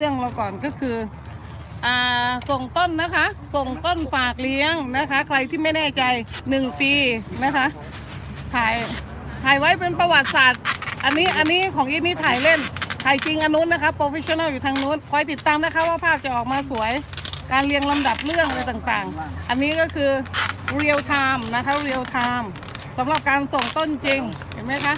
เรื่องเราก่อนก็คืออ่าส่งต้นนะคะ ส่งต้นฝากเลี้ยงนะคะ ใครที่ไม่แน่ใจหนึ่งปีนะคะถ่ายถ่ายไว้เป็นประวัติศาสตร์ อันนี้อันนี้ของอีนี่ถ่ายเล่น ถ่ายจริงอันนู้นนะคะโปรเฟชชั่นแนลอยู่ทางนู้นคอยติดตามนะคะว่าภาพจะออกมาสวย การเรียงลำดับเรื่องอะไรต่างๆ อันนี้ก็คือเรียลไทม์นะคะเรียลไทม์สำหรับการส่งต้นจริงเห็นไหมคะ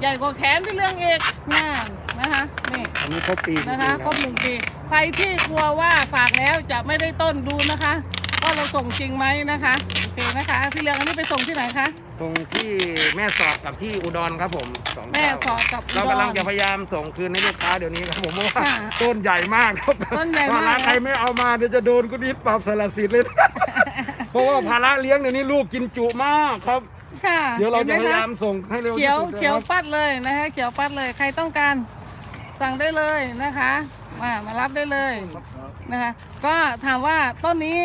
ใหญ่กว่าแขนที่เรื่องเอกงาน นะคะนี่อันนี้ครบปีจริงๆนะคะครบหนึ่งปี ใครที่กลัวว่าฝากแล้วจะไม่ได้ต้นดูนะคะว่าเราส่งจริงไหมนะคะโอเคนะคะพี่เรืองอันนี้ไปส่งที่ไหนคะตรงที่แม่สอดกับที่อุดรครับผมสองแม่เจ้าสอดกับอุดรเรากำลังจะพยายามส่งคืนให้ลูกค้าเดี๋ยวนี้ครับผมเพราะว่าค่ะต้นใหญ่มากครับต้นใหญ่มากภาระใครไม่เอามาเดี๋ยวจะโดนกุนิดปรับสละสิทธิ์เลยเพราะว่าภาระเลี้ยงเดี๋ยวนี้ลูกกินจุมากครับค่ะเดี๋ยวเราจะห็นพไหมยาคะยามส่งให้เร็วเขียวที่สุดเขียวนะครับปัดเลยนะคะเขียวปัดเลยใครต้องการ สั่งได้เลยนะคะ มามารับได้เลยนะคะ ก็ถามว่าต้นนี้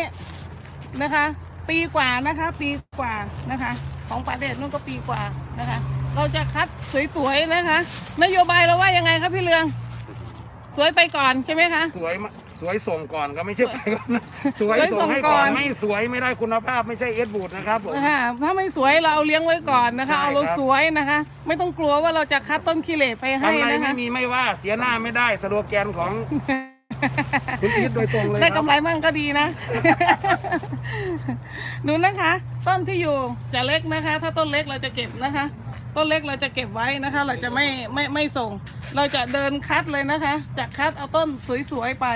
นะคะ ปีกว่านะคะ ปีกว่านะคะ ของป่าเดชนู่นก็ปีกว่านะคะ เราจะคัดสวยๆนะคะ นโยบายเราว่ายังไงครับพี่เรือง สวยไปก่อนใช่ไหมคะ สวยมา สวยส่งก่อนก็ไม่ใช่ไปก่อนนะสวยสวยส่ส่งงให้ก่ก่ออนนไม่สวยไม่ได้คุณภาพไม่ใช่เอสบูดนะครับผม นะคะถ้าไม่สวยเราเอาเลี้ยงไว้ก่อนนะคะ ใช่เอาเราครับสวยนะคะ ไม่ต้องกลัวว่าเราจะคัดต้นขี้เหร่ไปให้กำไรนะคะไม่มีไม่ว่าเสียหน้าไม่ได้สโลแกนของ คุณอีทโดยตรงเลยได้คกำรับไรมั่งก็ดีนะ ดูนะคะ ต้นที่อยู่จะเล็กนะคะ ถ้าต้นเล็กเราจะเก็บนะคะ ต้นเล็กเราจะเก็บไว้นะคะ เราจะไม่ไม่ไม่ส่ง เราจะเดินคัดเลยนะคะจากคัดเอาต้นสวยๆไป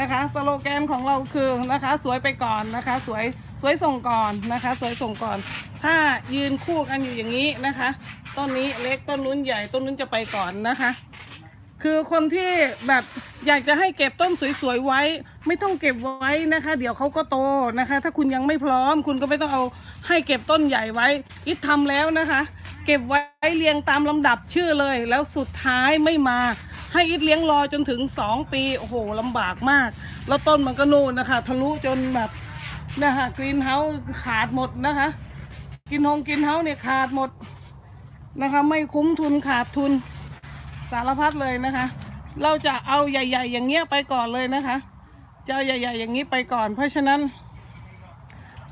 นะคะสโลแกนของเราคือนะคะ สวยไปก่อนนะคะ สวยสวยส่งก่อนนะคะ สวยส่งก่อน ถ้ายืนคู่กันอยู่อย่างนี้นะคะ ต้นนี้เล็กต้นนู้นใหญ่ต้นนู้นจะไปก่อนนะคะ คือคนที่แบบ อยากจะให้เก็บต้นสวยๆไว้ ไม่ต้องเก็บไว้นะคะ เดี๋ยวเขาก็โตนะคะ ถ้าคุณยังไม่พร้อม คุณก็ไม่ต้องเอาให้เก็บต้นใหญ่ไว้ อิททำแล้วนะคะ เก็บไว้เรียงตามลำดับชื่อเลย แล้วสุดท้ายไม่มา ให้อิทเลี้ยงรอจนถึงสองปีโอ้โหลำบากมาก แล้วต้นมันก็นูนนะคะ ทะลุจนแบบนะคะกรีนเฮาส์ขาดหมดนะคะ กินฮงกินเฮาส์เนี่ยขาดหมดนะคะ ไม่คุ้มทุนขาดทุนสารพัดเลยนะคะ เราจะเอาใหญ่ ๆ อย่างเงี้ยไปก่อนเลยนะคะจะเอาใหญ่ ๆ อย่างนี้ไปก่อน เพราะฉะนั้น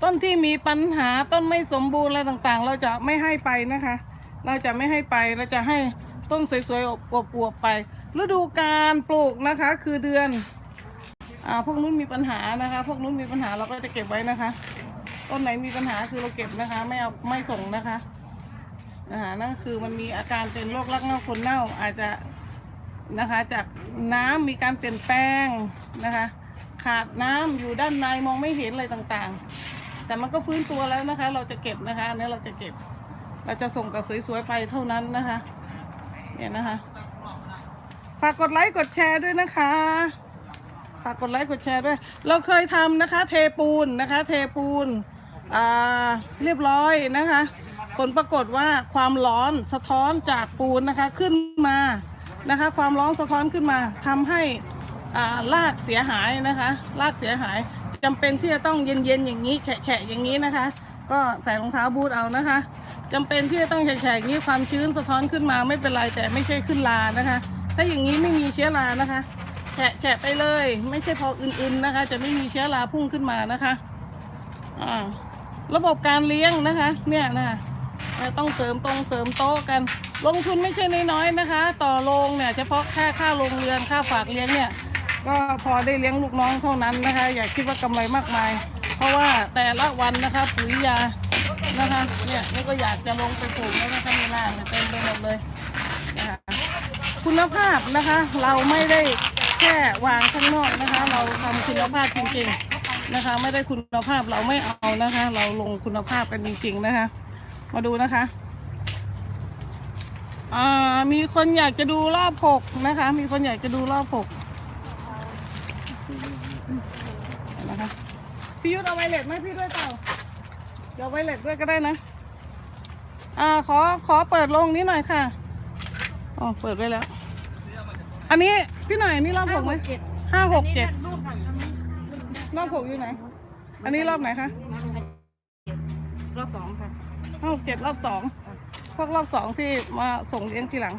ต้นที่มีปัญหาต้นไม่สมบูรณ์อะไรต่างๆ เราจะไม่ให้ไปนะคะ เราจะไม่ให้ไปเราจะให้ต้นสวยๆอบอวบๆไป ฤดูการปลูกนะคะคือเดือนอ่าพวกนู้นมีปัญหานะคะ พวกนู้นมีปัญหาเราก็จะเก็บไว้นะคะ ต้นไหนมีปัญหาคือเราเก็บนะคะ ไม่เอาไม่ส่งนะคะอ่านั่นคือมันมีอาการเป็นโรครักเน่าคนเน่าอาจจะ นะคะ จากน้ำมีการเปลี่ยนแปลงนะคะ ขาดน้ำอยู่ด้านในมองไม่เห็นอะไรต่างๆ แต่มันก็ฟื้นตัวแล้วนะคะ เราจะเก็บนะคะอันนี้เราจะเก็บ เราจะส่งกับสวยๆไปเท่านั้นนะคะเนี่ยนะคะฝากกดไลค์กดแชร์ด้วยนะคะฝากกดไลค์กดแชร์ด้วย เราเคยทำนะคะ เทปูนนะคะ เทปูนอ่าเรียบร้อยนะคะ ผลปรากฏว่าความร้อนสะท้อนจากปูนนะคะขึ้นมา นะคะ ความร้อนสะท้อนขึ้นมาทำให้อ่ากเสียหายนะคะรากเสียหายจำเป็นที่จะต้องเย็นๆอย่างนี้แฉะๆอย่างนี้นะคะ ก็ใส่รองเท้าบูทเอานะคะจำเป็นที่จะต้องแฉะๆอย่างนี้ความชื้นสะท้อนขึ้นมาไม่เป็นไรแต่ไม่ใช่ขึ้นลานะคะ ถ้าอย่างนี้ไม่มีเชื้อรานะคะแฉะแฉะไปเลย ไม่ใช่พออื่นๆนะคะ จะไม่มีเชื้อราพุ่งขึ้นมานะคะอ่าระบบการเลี้ยงนะคะ เนี่ยนะต้องเสริมตรงเสริมโต๊ะกัน ลงทุนไม่ใช่น้อยๆนะคะ ต่อโรงเนี่ยเฉพาะแค่ค่าโรงเรือนค่าฝากเลี้ยงเนี่ย ก็พอได้เลี้ยงลูกน้องเท่านั้นนะคะ อย่าคิดว่ากำไรมากมาย เพราะว่าแต่ละวันนะคะปุ๋ยยานะคะเนี่ยนี่ก็อยากจะลงไปปลูกแล้วนะคะมีหน้าเนี่ยเต็มไปหมดเลยนะคะคุณภาพนะคะ เราไม่ได้แค่วางข้างนอกนะคะ เราทำคุณภาพจริงๆนะคะ ไม่ได้คุณภาพเราไม่เอานะคะ เราลงคุณภาพกันจริง ๆนะคะ มาดูนะคะ อ่ามีคนอยากจะดูรอบหกนะคะ มีคนอยากจะดูรอบหกนะคะพี่ยุทธเอาไวเลสไหมพี่ด้วยเปล่าเดี๋ยวไวเลสด้วยก็ได้นะ อ่าขอขอเปิดลงนี้หน่อยค่ะอ๋อเปิดไว้แล้ว อันนี้พี่หน่อยอันนี่รอบหกไหมห้าหกเจ็ดรอบหกอยู่ไหน อันนี้รอบไหนคะรอบสองค่ะห้าหกเจ็ดรอบสอง พวกรอบสองที่มาส่งเลี้ยงทีหลัง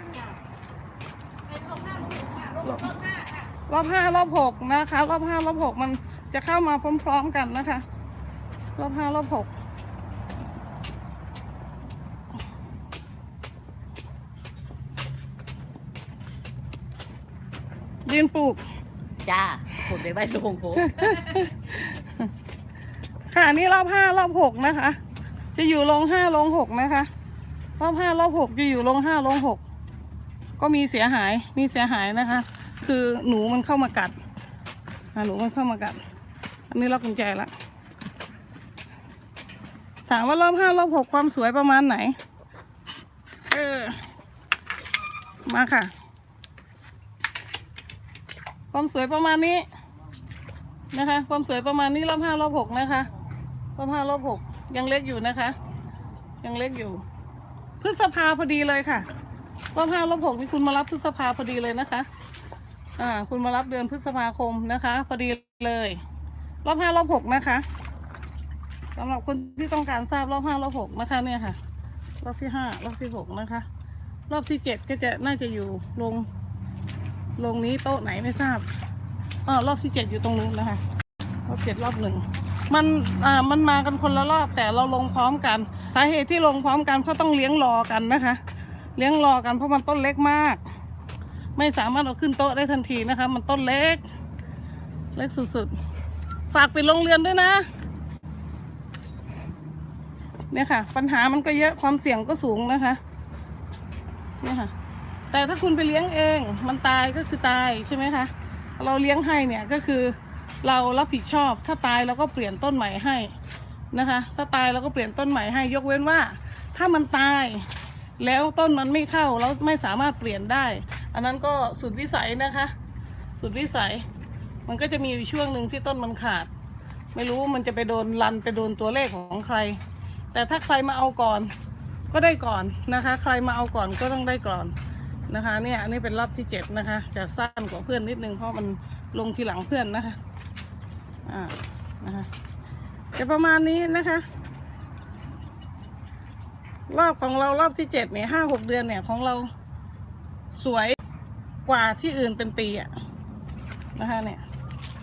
รรอบห้ารอบหกนะคะ รอบห้ารอบหกมันจะเข้ามาพร้อมๆกันนะคะ รอบห้ารอบหกดินปลูก จ้าผมได้ใบลงผมค่ะอันนี่รอบห้ารอบหกนะคะ จะอยู่ลงห้าลงหกนะคะ รอบห้ารอบหกจะอยู่ลงห้าลงหกก็มีเสียหายมีเสียหายนะคะ คือหนูมันเข้ามากัดหนูมันเข้ามากัด อันนี้ล็อกกุญแจละถามว่ารอบห้ารอบหกความสวยประมาณไหน เออ มาค่ะ ความสวยประมาณนี้นะคะ ความสวยประมาณนี้รอบห้ารอบหกนะคะ รอบห้ารอบหกยังเล็กอยู่นะคะ ยังเล็กอยู่ พฤษภาพอดีเลยค่ะรอบห้ารอบหกนี่คุณมารับพฤษภาพอดีเลยนะคะ อ่า คุณมารับเดือนพฤษภาคมนะคะ พอดีเลยรอบห้ารอบหกนะคะสำหรับคนที่ต้องการทราบรอบห้ารอบหกนะคะเนี่ยค่ะ รอบที่ห้ารอบที่หกนะคะ รอบที่เจ็ดก็จะน่าจะอยู่ลง ลงนี้โต๊ะไหนไม่ทราบอ๋อรอบที่เจ็ดอยู่ตรงนู้นนะคะรอบเจ็ดรอบหนึ่ง มันอ่ามันมากันคนละรอบแต่เราลงพร้อมกัน สาเหตุที่ลงพร้อมกันเพราะต้องเลี้ยงรอกันนะคะ เลี้ยงรอกันเพราะมันต้นเล็กมาก ไม่สามารถเอาขึ้นโต๊ะได้ทันทีนะคะ มันต้นเล็ก เล็กสุดๆ ฝากปิดโรงเรือนด้วยนะ เนี่ยค่ะ ปัญหามันก็เยอะความเสี่ยงก็สูงนะคะ เนี่ยค่ะ แต่ถ้าคุณไปเลี้ยงเอง มันตายก็คือตายใช่ไหมคะ เราเลี้ยงให้เนี่ยก็คือ เรารับผิดชอบ ถ้าตายเราก็เปลี่ยนต้นใหม่ให้นะคะ ถ้าตายเราก็เปลี่ยนต้นใหม่ให้ ยกเว้นว่า ถ้ามันตาย แล้วต้นมันไม่เข้าแล้วไม่สามารถเปลี่ยนได้ อันนั้นก็สุดวิสัยนะคะ สุดวิสัย มันก็จะมีช่วงหนึ่งที่ต้นมันขาด ไม่รู้ว่ามันจะไปโดนรันไปโดนตัวเลขของใคร แต่ถ้าใครมาเอาก่อน ก็ได้ก่อนนะคะ ใครมาเอาก่อนก็ต้องได้ก่อนนะคะเนี่ยอันนี้เป็นรอบที่เจ็ดนะคะ จะสั้นกว่าเพื่อนนิดนึงเพราะมัน ลงทีหลังเพื่อนนะคะ อ่า นะคะจะประมาณนี้นะคะ รอบของเรารอบที่เจ็ดเนี่ยห้าหกเดือนเนี่ยของเราสวยกว่าที่อื่นเป็นปีอะนะคะเนี่ย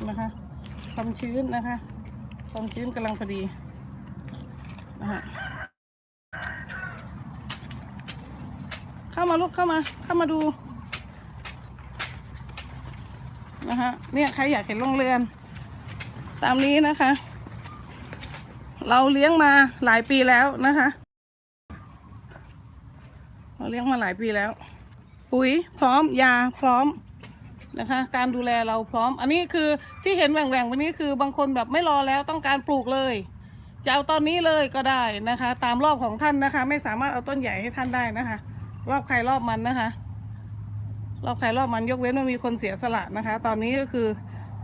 นะคะความชื้นนะคะ ความชื้นกำลังพอดีนะคะเข้ามาลูกเข้ามา เข้ามาดู นะคะเนี่ยใครอยากเห็นโรงเรือน ตามนี้นะคะ เราเลี้ยงมาหลายปีแล้วนะคะ เราเลี้ยงมาหลายปีแล้ว ปุ๋ยพร้อมยาพร้อมนะคะ การดูแลเราพร้อม อันนี้คือที่เห็นแหว่งๆวันนี้คือบางคนแบบไม่รอแล้วต้องการปลูกเลยจะเอาตอนนี้เลยก็ได้นะคะ ตามรอบของท่านนะคะ ไม่สามารถเอาต้นใหญ่ให้ท่านได้นะคะ รอบใครรอบมันนะคะ รอบใครรอบมันยกเว้นว่ามีคนเสียสละนะคะ ตอนนี้ก็คือ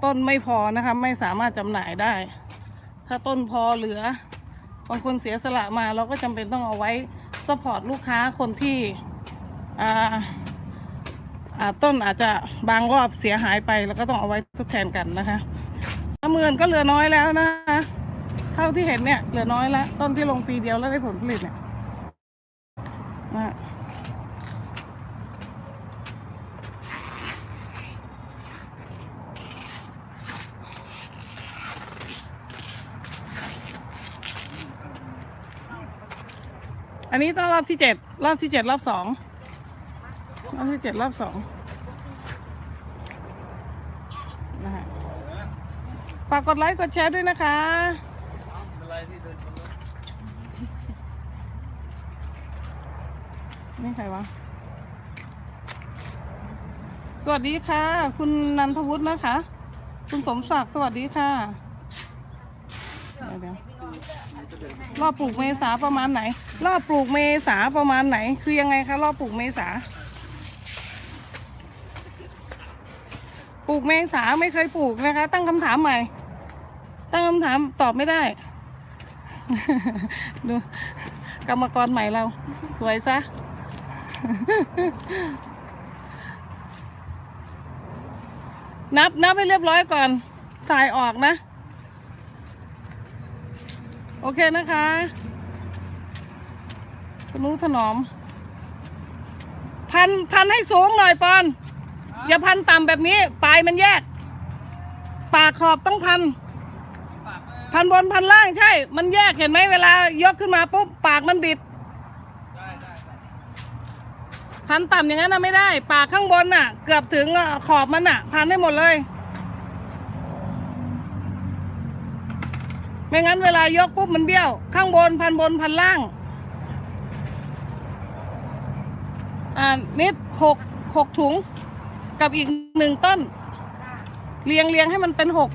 ต้นไม่พอนะคะ ไม่สามารถจำหน่ายได้ ถ้าต้นพอเหลือบางคนเสียสละมาเราก็จำเป็นต้องเอาไว้สปอร์ตลูกค้าคนที่อ่าอ่าต้นอาจจะบางรอบเสียหายไปแล้วก็ต้องเอาไว้ทดแทนกันนะคะสามหมื่นก็เหลือน้อยแล้วนะคะเท่าที่เห็นเนี่ยเหลือน้อยแล้วต้นที่ลงปีเดียวแล้วได้ผลผลิตเนี่ยนะ นนี้ต้องรอบที่เจ็ดรอบที่เจ็ดรอบสองรอบที่เจ็ดรอบสองนะฮะฝากกดไลค์กดแชร์ด้วยนะคะนี่ใครวะ สวัสดีค่ะ คุณนันทวุฒินะคะ คุณสมศักดิ์สวัสดีค่ะเดี๋ยวรอบปลูกเมษาประมาณไหน รอบปลูกเมษาประมาณไหน คือยังไงคะรอบปลูกเมษา ปลูกเมษาไม่เคยปลูกนะคะ ตั้งคำถามใหม่ ตั้งคำถามตอบไม่ได้ ดูกรรมกรใหม่เรา สวยซะนับนับให้เรียบร้อยก่อนถ่ายออกนะ โอเคนะคะ ทนุถนอม พันพันให้สูงหน่อยปอน อย่าพันต่ำแบบนี้ปลายมันแยก ปากขอบต้องพัน พันบนพันล่างใช่ มันแยกเห็นไหมเวลายกขึ้นมาปุ๊บปากมันบิดพันต่ำอย่างนั้นนะไม่ได้ ปากข้างบนน่ะ เกือบถึงเอ่อขอบมันน่ะ พันให้หมดเลย ไม่งั้นเวลายกปุ๊บมันเบี้ยว ข้างบนพันบนพันล่าง อ่านิดหกหกถุง กับอีกหนึ่งต้น เรียงเรียงให้มันเป็นหก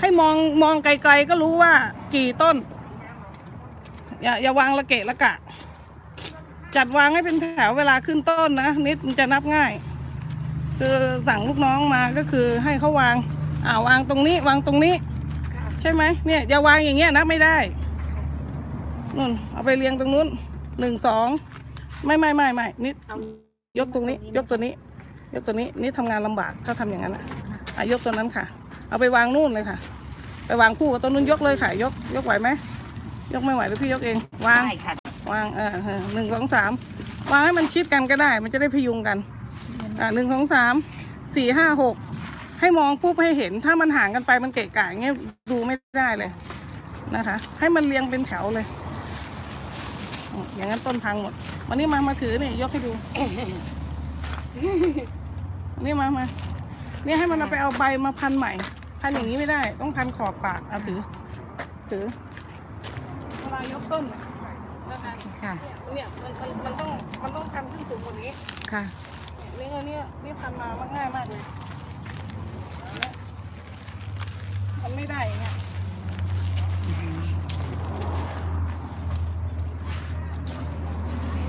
ให้มองมองไกลๆก็รู้ว่ากี่ต้น อย่าอย่าวางละเกะละกะ จัดวางให้เป็นแถวเวลาขึ้นต้นนะนิดมันจะนับง่าย คือสั่งลูกน้องมาก็คือให้เขาวางอ่าวางตรงนี้วางตรงนี้ ใช่ไหมเนี่ยอย่าวางอย่างเงี้ยนับไม่ได้นู่นเอาไปเรียงตรงนู้นหนึ่งสอง ไม่ไม่ไม่ไม่นิดยกตรงนี้ ยกตัวนี้ ยกตัวนี้นี่ทำงานลำบากถ้าทำอย่างนั้นอะอะยกตัวนั้นค่ะ เอาไปวางนู่นเลยค่ะ ไปวางคู่กับต้นนู้นยกเลยค่ะ ยกยกไหวไหมยกไม่ไหวหรือพี่ยกเอง วางได้ค่ะวางเออเออหนึ่งสองสามวางให้มันชิดกันก็ได้ มันจะได้พยุงกันอ่าหนึ่งสองสามสี่ห้าหกให้มองปุ๊บให้เห็นถ้ามันห่างกันไปมันเกะกะอย่างเงี้ยดูไม่ได้เลยนะคะ ให้มันเรียงเป็นแถวเลยอืมอย่างนั้นต้นพังหมด วันนี้มามาถือนี่ยกให้ดูนี่มามานี่ให้มันเอาไปเอาใบมาพันใหม่ พันอย่างนี้ไม่ได้ ต้องพันขอบปากเอาถือ ถือเวลายกต้นน่ะนะคะค่ะเนี่ยมันมันมันต้องมันต้องพันขึ้นสูงกว่านี้ ค่ะนี่ก็เนี่ยนี่พันมามันง่ายมากเลยเนี่ยมันไม่ได้อย่างเงี้ย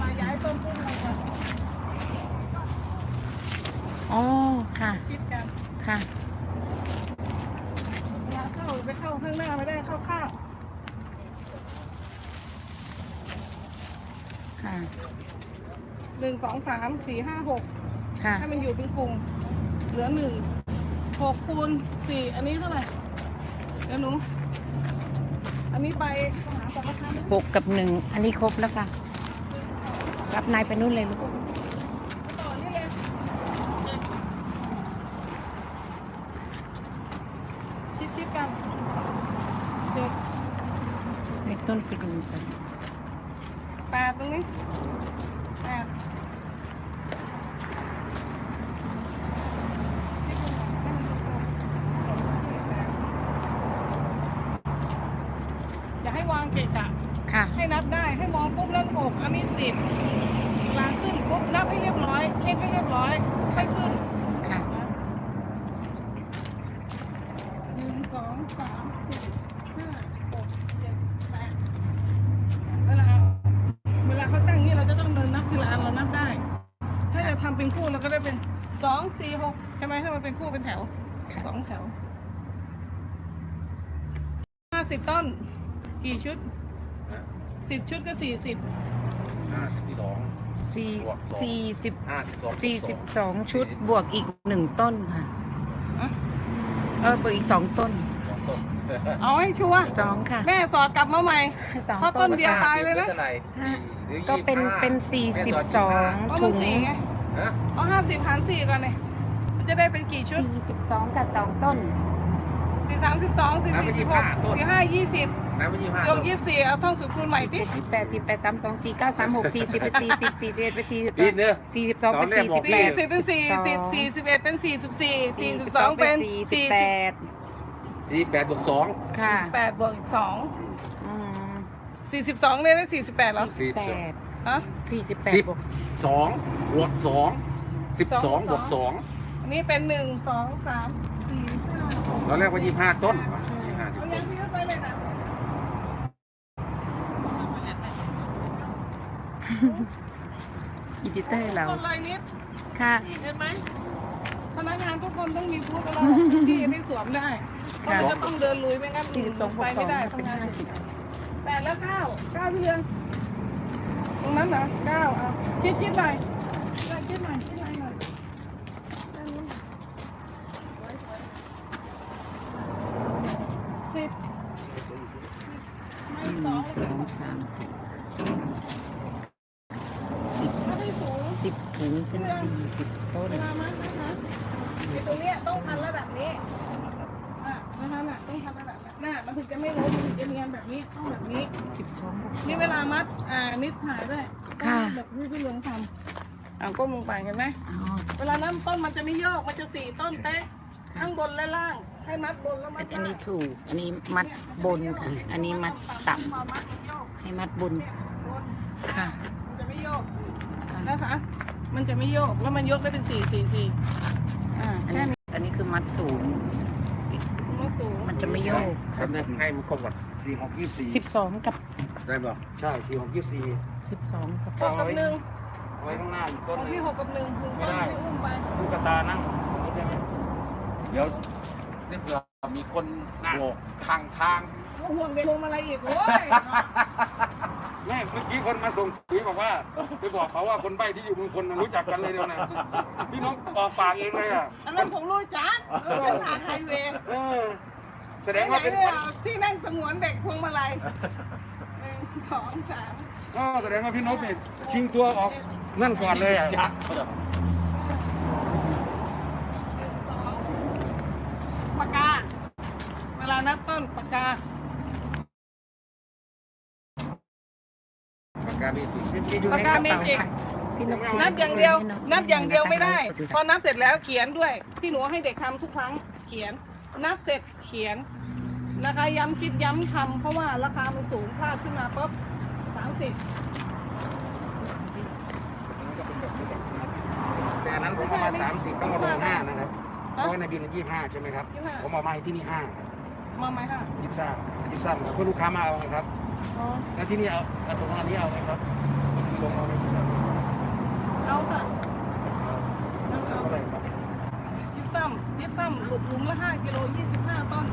มาย้ายต้นพุ่มเลยค่ะ อ๋อ ค่ะ ชิดกัน ค่ะเวลาเข้าไปเข้าข้างหน้าไม่ได้เข้าข้างค่ะ หนึ่งสองสามสี่ห้าหกค่ะให้มันอยู่เป็นกลุ่ม เหลือหนึ่งหกคูณสี่อันนี้เท่าไหร่เดี๋ยวหนู อันนี้ไปหาสมการหกกับหนึ่ง อันนี้ครบแล้วค่ะ รับนายไปนู่นเลยลูก ต่อนี่เลย ชิดชิดๆกันเจ็ดในต้นไปดูกันแปดตรงนี้แปดอย่าให้วางเกะกะ ค่ะ ให้นับได้ให้มองปุ๊บแล้วหกอันนี้สิบลางขึ้นปุ๊บนับให้เรียบร้อย เช็คให้เรียบร้อยค่อยขึ้น ค่ะ หนึ่งสองสามสี่ห้าหกเจ็ดแปดเวลาเวลาเขาตั้งอย่างนี้เราจะต้องเดินนับทีละอันเรานับได้ ถ้าจะทำเป็นคู่เราก็ได้เป็น สองสี่หกใช่ไหมถ้ามันเป็นคู่เป็นแถวสองแถวห้าสิบต้น กี่ชุดสิบชุดก็สี่สิบห้าสิบสองสี่บวกสองสี่สิบห้าสิบสองสี่สิบสองชุดบวกอีกหนึ่งต้นค่ะอะเออบวกอีกสองต้นสองต้นเอาให้ชัวร์สองค่ะ แม่สอดกลับมาใหม่สองเพราะต้นเดียวตายเลยนะเท่าไหร่ห้าหรือก็เป็น25เป็นสี่สิบสองเพราะถุมันงสี่ไง ฮะเอาห้าสิบหารสี่ก่อนเลยมันจะได้เป็นกี่ชุดสี่สิบสองกับสองต้นสี่สามสิบสองสี่สี่สิบหกสี่ห้ายี่สิบน้ำไม่ยี่ห้าโยกยี่สิบสี่เอาท่องสุดคูณใหม่ดิสิบแปดสิบแปดสามสองสี่เก้าสามหกสี่สิบเป็นสี่สิบสี่สิบเอ็ดเป็นสี่สิบปีนเนื้อสี่สิบสองเป็นสี่สิบแปสี่ดสิบเป็นสี่สิบสี่สิบเอ็ดเป็นสี่สิบสี่สี่สิบสองเป็นสี่สิสี่บแปสิบดสี่แปดบวกสองค่ะแปดบวกอีกสองอืมสี่สิบสองเนี่ยได้สี่สิบแปดเหรอสี่แปสิบด ฮะสี่สิบแปดสิบ บวก สองบวกสองสิบสองบวกสองอันนี้เป็นหนึ่งสองสามสี่ห้าหกเราเรียกว่ายี่ห้าต้นยี่ห้าเอายังพี่ก็ไปเลยนะอีดิเตอร์เราคนเลยนิดค่ะ เห็นไหมพนักงานทุกคนต้องมีบูธแล้วที่จะได้สวมได้เพราะมันจะต้องเดินลุยไม่งั้นสี่สิบสองบวไปกสอไม่งได้เป็นทำงานห้าสิบแปดแล้วเก้าเก้าพี่เรือง ตรงนั้นเหรอเก้าเอาชิดชิดหน่อยชิดหน่อยชิดหน่อยหน่อยด้านนู้นสิบไม่สอง สองสามสิบ ถ้าไม่สูง สิบถุง งเป็นสี่สิบต้น เวลามัดนะคะไอ้ตรงเนี้ยต้องพันระดับนี้อะนะคะน่ะต้องพันระดับนี้น่ะมันถึงจะไม่ล้มมันถึงจะเนียนแบบนี้ต้องแบบนี้ สิบสองนี่เวลามัดอ่านิดถ่ายด้วยค่ะแบบที่พี่เหลืองทำอ่าก้มลงไปเห็นไหมอ๋อเวลานั้นต้นมันจะไม่โยกมันจะสี่ต้นเป๊ะข้างบนและล่าง ให้มัดบนแล้วมัดอันล่างนี้ถูก อันนี้มัดบนค่ะ อันนี้มัดต่พอมัดมันโยกำให้มัดบนบนค่ะมันจะไม่โยกค่ะนะคะ มันจะไม่โยกแล้วมันยกได้เป็นสี่สี่สี่อ่าอันแค่นี้นี้อันนี้คือมัดสูงมันสูงมัน จะไม่โยกทำได้ให้มันครบหมดสี่หกยี่สี่สิบสองกับได้ป่ะใช่สี่หกยี่สี่สิบสองกับหกกับหนึ่งเอาไว้ข้างหน้าอีกขต้อนงหนึพี่งหกกับหนึ่งหนึ่งไม่ต้นได้พี่อุ้มไปลูกกระตานั่งนี่ใช่ไหมเดี๋ยวนี่เผื่อมีคนโบกทางทางห่วงเด็กห่วงอะไรอีกโอ้ยแม่เมื่อกี้คนมาส่งปุ๋ยบอกว่าไปบอกเขาว่าคนใบ้ที่อยู่เมืองคนน่ะรู้จักกันเลยเดียวนะพี่น้องออกปากเองเลยอะอันนั้นผมรู้จักเส้นทางไฮเวย์เออ แสดงว่าเป็นไหนคนๆที่นั่งสงวนเด็กพวงมาลัยหนึ่งสองสามอ๋อแสดงว่าพี่นกเนี่ยชิงตัวออกนั่นก่อนเลยอะยักษ์หนึ่งสองปากกา เวลานับต้นปากกาปากกามีสีปากกาเมจิกพี่นกนับอย่างเดียว นับอย่างเดียวไม่ได้ พอนับเสร็จแล้วเขียนด้วยพี่หนูให้เด็กทำทุกครั้งเขียน นับเสร็จเขียนนะคะ ย้ำคิดย้ำทำเพราะว่าราคามันสูงพลาดขึ้นมาปุ๊บสามสิบแต่อันนั้นผมเอามาสามสิบต้องเอาลงห้านะครับ เพราะว่าในบินยี่ห้าใช่ไหมครับ ผมเอามาให้ที่นี่ห้ามาไหมค่ะยิบซ่ายิบซ่าเพื่อลูกค้ามาเอาครับอ๋อแล้วที่นี่เอาเอาตรงอันนี้เอาไหมครับลงเอาไหมเอาค่ะเอา เอา เอา เท่าไหร่ครับ ยิ บซ้ำยิบซ้ำหลุมหลุมละห้ากิโลยี่สิบห้าต้น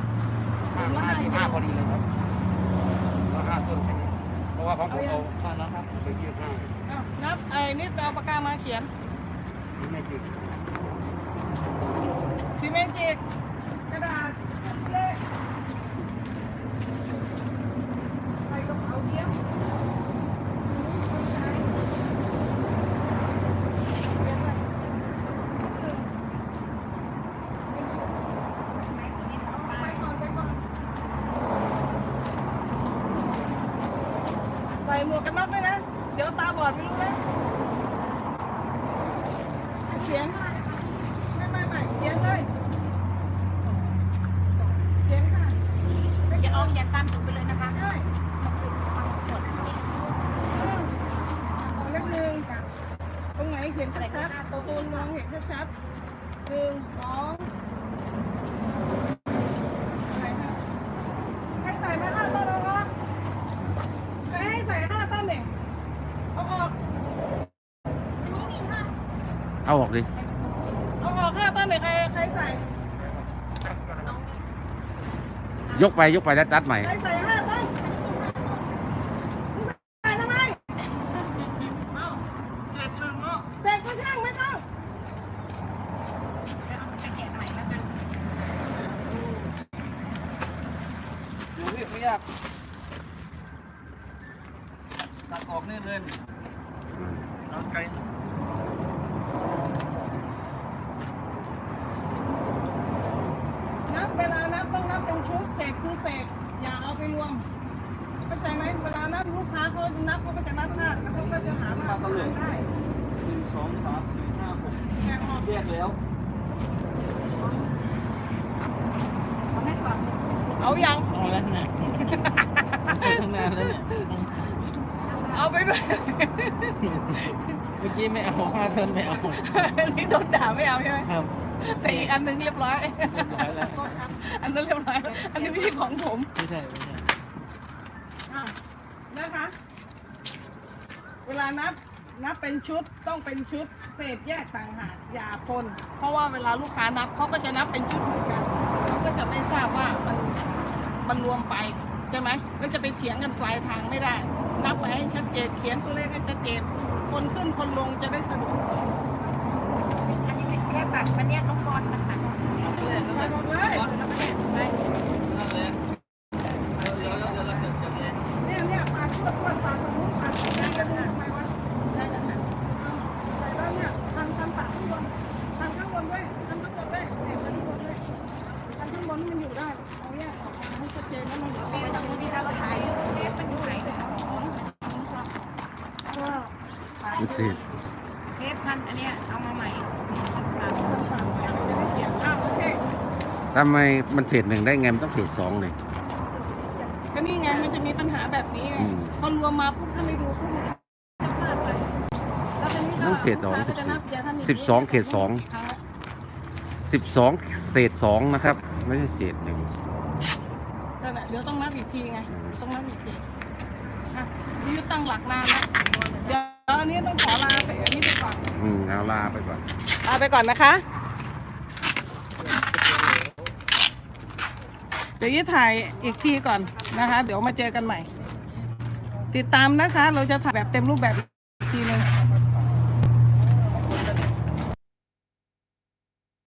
ห้าห้าสิบห้าพอดีเลยครับเอาห้าต้นใช่ไหมเพราะว่าของผมเอาก่อนแล้วครับไปยี่ห้าอ้าวนับไอ้นี่ไปเอาปากกามาเขียนที่ไม่ติกซีเมจิกกระดาษเลขใส่กระเป๋าเทียมเขียนไว้ไปก่อนไปก่อนใส่หมวกกันน็อกด้วยนะ เดี๋ยวตาบอดไม่รู้นะเขียน ไม่ไม่ไม่เขียนเลยเขียนค่ะ จะเอาอย่าตามไปเลยนะคะ ได้เอาเล็กหนึ่งตรงไหนเขียนชัดๆตัวตูน มองเห็นชัดๆหนึ่งสองอะไรคะให้ใส่มาห้าต้นเอาออกใครให้ใส่ห้าต้นเนี่ยเอาออกเอาออกดิ เอาออกห้าต้นเลยใครใครใส่ยกไปยกไปแล้วตัดใหม่ ใครใส่ห้าต้นใส่ทำไมเอาเสร็จช่างเอาเสร็จก็ช่างไม่ต้อง อยู่นี่ไม่ยากตัดออกนี่เลยเอาไกลนับเวลานับต้องนับเป็นชุดเศษคือเศษอย่าเอาไปรวมเข้าใจไหมเวลานับลูกค้าเขานับเขาก็จะนับพลาดแล้วเขาก็จะหามาตลอดได้หนึ่งสองสามสี่ห้าหกแกะออกแยกแล้วเอายังางหน้าแล้วเนี่ยเอาไปด้วย เมื่อกี้ไม่เอาห้าเทินไม่เอาอันนี้โดนด่าไม่เอาใช่ไหมครับแต่อีกอันหนึงเรียบร้อยร้อยแล้วอันนั้นเรียบร้อย อันนี้ไม่ใช่ของผมไม่ใช่ไม่ใช่อะนะคะ เวลานับนับเป็นชุดต้องเป็นชุดเศษแยกต่างหากอย่าปนเพราะว่าเวลาลูกค้านับเขาก็จะนับเป็นชุดเหมือนกันเขาก็จะไม่ทราบว่ามันมันรวมไปใช่ไหมก็จะไปเถียงกันปลายทางไม่ได้ นับไปให้ชัดเจนเขียนตัวเลขให้ชัดเจน คนขึ้นคนลงจะได้สะดวกอันนี้เป็นแค่ปัดมันเนี่ยต้องกอนมันปัดไปหมดเลยเนี่ยเนี่ยปาดเพื่อเพื่อนปาดตรงนู้นปาดตรงนี้จะดูทำไมวะใส่แล้วเนี่ย นมันอยู่ได้เอาแยกออกมาให้ชัดเจนแล้วมันเหลือไปตรงนี้ที่เราถ่ายเทปมันอยู่ไหนก็ ดูสิ เทปพันอันเนี้ยเอามาใหม่ ทำไมมันเศษหนึ่งได้ไงมันต้องเศษสองเลย ก็นี่ไงมันจะมีปัญหาแบบนี้ไงอืมพอรวมมาปุ๊บถ้าไม่ดูปุ๊บมันจะพลาดไปแล้วทีนี้ก็ต้องเศษสองลูกค้าสิก็บจะสี่นับอย่าทำย่านี้สิบสองเขตสองครั้งละสิบสองเศษสองนะครับ ไม่ใช่เศษหนึ่ง นั่นแหละเดี๋ยวต้องนับอีกทีไงต้องนับอีกทีอะพี่ยุทธตั้งหลักนานแล้วเดี๋ยวอันนี้ต้องขอลาไปอันนี้ไปก่อน อืมเอาลาไปก่อน ลาไปก่อนนะคะ ดี๋ยวยี่ถ่ายอีกทีก่อนนะคะ เดี๋ยวมาเจอกันใหม่ ติดตามนะคะ เราจะถ่ายแบบเต็มรูปแบบอีกทีหนึง